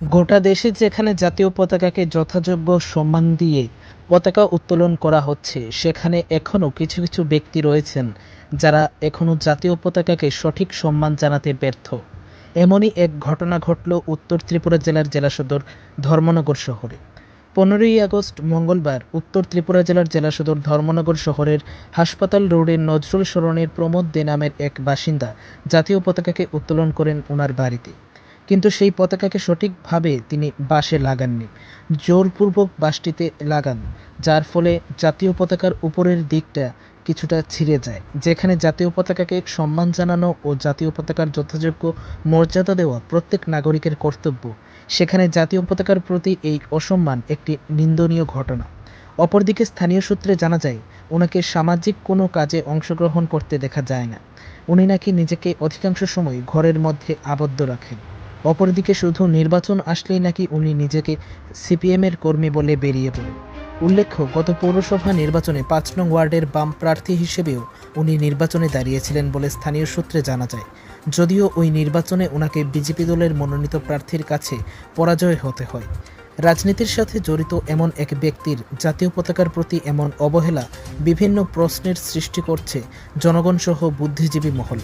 গোটা দেশে যেখানে জাতীয় পতাকাকে যথাযোগ্য সম্মান দিয়ে পতাকা উত্তোলন করা হচ্ছে, সেখানে এখনও কিছু কিছু ব্যক্তি রয়েছেন যারা এখনও জাতীয় পতাকাকে সঠিক সম্মান জানাতে ব্যর্থ। এমনই এক ঘটনা ঘটল উত্তর ত্রিপুরা জেলার জেলা সদর ধর্মনগর শহরে। পনেরোই আগস্ট মঙ্গলবার উত্তর ত্রিপুরা জেলার জেলা সদর ধর্মনগর শহরের হাসপাতাল রোডের নজরুল সরণের প্রমোদ দে নামের এক বাসিন্দা জাতীয় পতাকাকে উত্তোলন করেন ওনার বাড়িতে। কিন্তু সেই পতাকাকে সঠিকভাবে তিনি বাসে লাগাননি, জোরপূর্বক বাসটিতে লাগান, যার ফলে জাতীয় পতাকার উপরের দিকটা কিছুটা ছিঁড়ে যায়, যেখানে জাতীয় পতাকাকে সম্মান জানানো ও জাতীয় পতাকার যথাযোগ্য মর্যাদা দেওয়া প্রত্যেক নাগরিকের কর্তব্য। সেখানে জাতীয় পতাকার প্রতি এই অসম্মান একটি নিন্দনীয় ঘটনা। অপরদিকে স্থানীয় সূত্রে জানা যায়, ওনাকে সামাজিক কোনো কাজে অংশগ্রহণ করতে দেখা যায় না। উনি নাকি নিজেকে অধিকাংশ সময় ঘরের মধ্যে আবদ্ধ রাখেন। অপরদিকে শুধু নির্বাচন আসলেই নাকি উনি নিজেকে সিপিএমের কর্মী বলে বেরিয়ে পড়েন। উল্লেখ্য, গত পৌরসভা নির্বাচনে পাঁচ নং ওয়ার্ডের বাম প্রার্থী হিসেবেও উনি নির্বাচনে দাঁড়িয়েছিলেন বলে স্থানীয় সূত্রে জানা যায়। যদিও ওই নির্বাচনে ওনাকে বিজেপি দলের মনোনীত প্রার্থীর কাছে পরাজয় হতে হয়। রাজনীতির সাথে জড়িত এমন এক ব্যক্তির জাতীয় পতাকার প্রতি এমন অবহেলা বিভিন্ন প্রশ্নের সৃষ্টি করছে জনগণসহ বুদ্ধিজীবী মহল।